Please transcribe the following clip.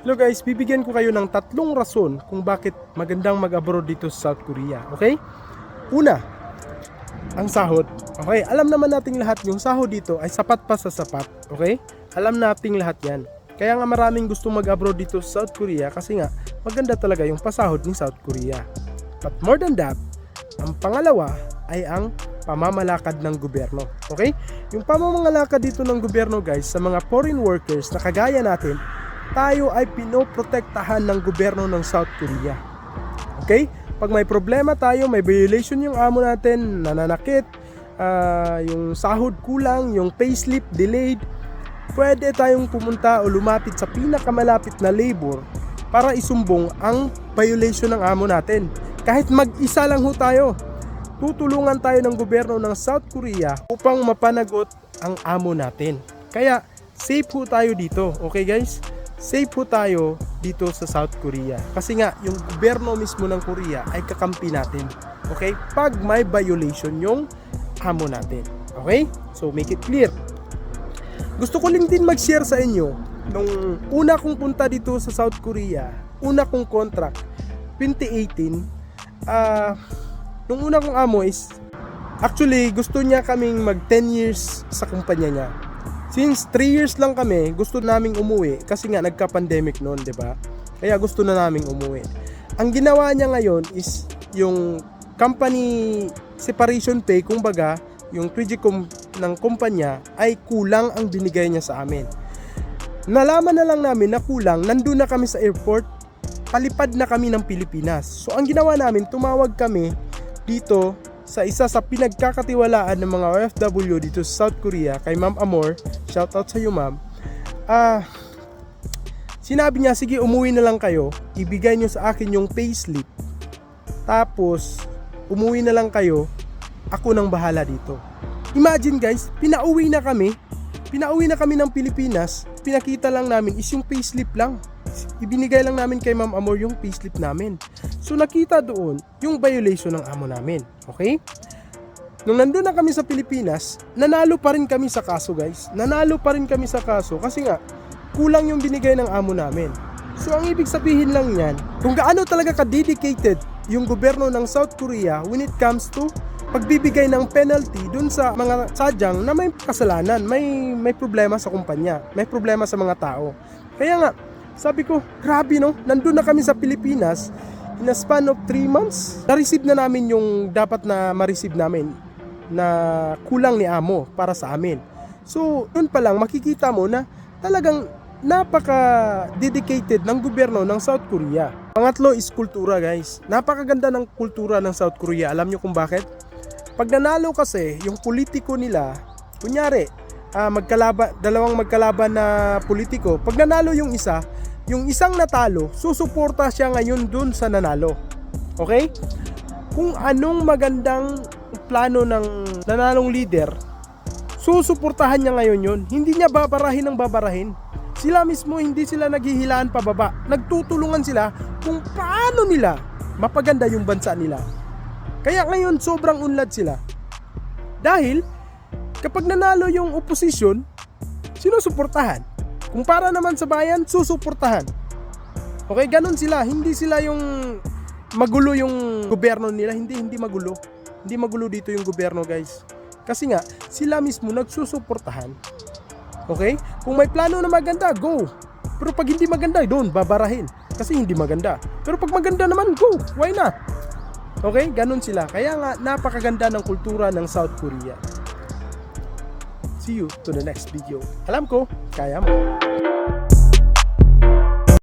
Hello guys, bibigyan ko kayo ng tatlong rason kung bakit magandang mag-abroad dito sa South Korea. Okay? Una, ang sahod. Okay, alam naman nating lahat yung sahod dito ay sapat pa sa sapat. Okay? Alam nating lahat yan. Kaya nga maraming gusto mag-abroad dito sa South Korea kasi nga maganda talaga yung pasahod ni South Korea. But more than that, ang pangalawa ay ang pamamalakad ng gobyerno. Okay? Yung pamamalakad dito ng gobyerno guys sa mga foreign workers na kagaya natin, tayo ay pinoprotektahan ng gobyerno ng South Korea. Okay? Pag may problema tayo, may violation yung amo natin, nananakit, ah, yung sahod kulang, yung payslip delayed, pwede tayong pumunta o lumapit sa pinakamalapit na labor para isumbong ang violation ng amo natin. Kahit mag-isa lang ho tayo, tutulungan tayo ng gobyerno ng South Korea upang mapanagot ang amo natin. Kaya safe ho tayo dito, okay guys? Safe ho tayo dito sa South Korea. Kasi nga, yung gobyerno mismo ng Korea ay kakampi natin. Okay? Pag may violation yung amo natin. Okay? So make it clear. Gusto ko lang din mag-share sa inyo nung una kong punta dito sa South Korea, una kong contract 2018 ah nung una kong amo is actually gusto niya kaming mag 10 years sa kumpanya niya. Since 3 years lang kami, gusto naming umuwi kasi nga nagka-pandemic noon, 'di ba? Kaya gusto na naming umuwi. Ang ginawa niya ngayon is yung company separation pay, kumbaga, yung 3G com- ng kumpanya ay kulang ang binigay niya sa amin. Nalaman na lang namin na kulang, nandun na kami sa airport, palipad na kami ng Pilipinas. So ang ginawa namin, tumawag kami dito sa isa sa pinagkakatiwalaan ng mga OFW dito sa South Korea kay Ma'am Amor. Shout out sa iyo, Ma'am. Ah, sinabi niya, sige umuwi na lang kayo, ibigay niyo sa akin yung payslip. Tapos, umuwi na lang kayo, ako nang bahala dito. Imagine guys, pinauwi na kami, pinauwi na kami ng Pilipinas, pinakita lang namin is yung payslip lang. Ibinigay lang namin kay Ma'am Amor yung payslip namin. So nakita doon yung violation ng amo namin. Okay? Nung nandun na kami sa Pilipinas, nanalo pa rin kami sa kaso guys. Nanalo pa rin kami sa kaso kasi nga kulang yung binigay ng amo namin. So ang ibig sabihin lang yan, kung gaano talaga ka-dedicated yung gobyerno ng South Korea when it comes to pagbibigay ng penalty dun sa mga sadyang na may kasalanan, may may problema sa kumpanya, may problema sa mga tao. Kaya nga, sabi ko, grabe no, nandun na kami sa Pilipinas, in a span of 3 months, na-receive na namin yung dapat na ma-receive namin na kulang ni Amo para sa amin. So, yun pa lang, makikita mo na talagang napaka-dedicated ng gobyerno ng South Korea. Pangatlo is kultura guys. Napakaganda ng kultura ng South Korea. Alam nyo kung bakit? Pag nanalo kasi, yung politiko nila, kunyari, ah, magkalaban, dalawang magkalaban na politiko, pag nanalo yung isa, yung isang natalo, susuporta siya ngayon dun sa nanalo. Okay? Kung anong magandang plano ng nanalong leader, susuportahan niya ngayon yun. Hindi niya babarahin ng babarahin. Sila mismo hindi sila naghihilaan pababa. Nagtutulungan sila kung paano nila mapaganda yung bansa nila. Kaya ngayon sobrang unlad sila. Dahil kapag nanalo yung opposition, sinusuportahan. Kung para naman sa bayan, susuportahan. Okay, ganun sila. Hindi sila yung magulo yung gobyerno nila. Hindi, hindi magulo. Hindi magulo dito yung gobyerno, guys. Kasi nga, sila mismo nagsusuportahan. Okay? Kung may plano na maganda, go. Pero pag hindi maganda, doon, babarahin. Kasi hindi maganda. Pero pag maganda naman, go. Why not? Okay? Ganun sila. Kaya nga, napakaganda ng kultura ng South Korea. See you to the next video. Alam ko, kaya mo.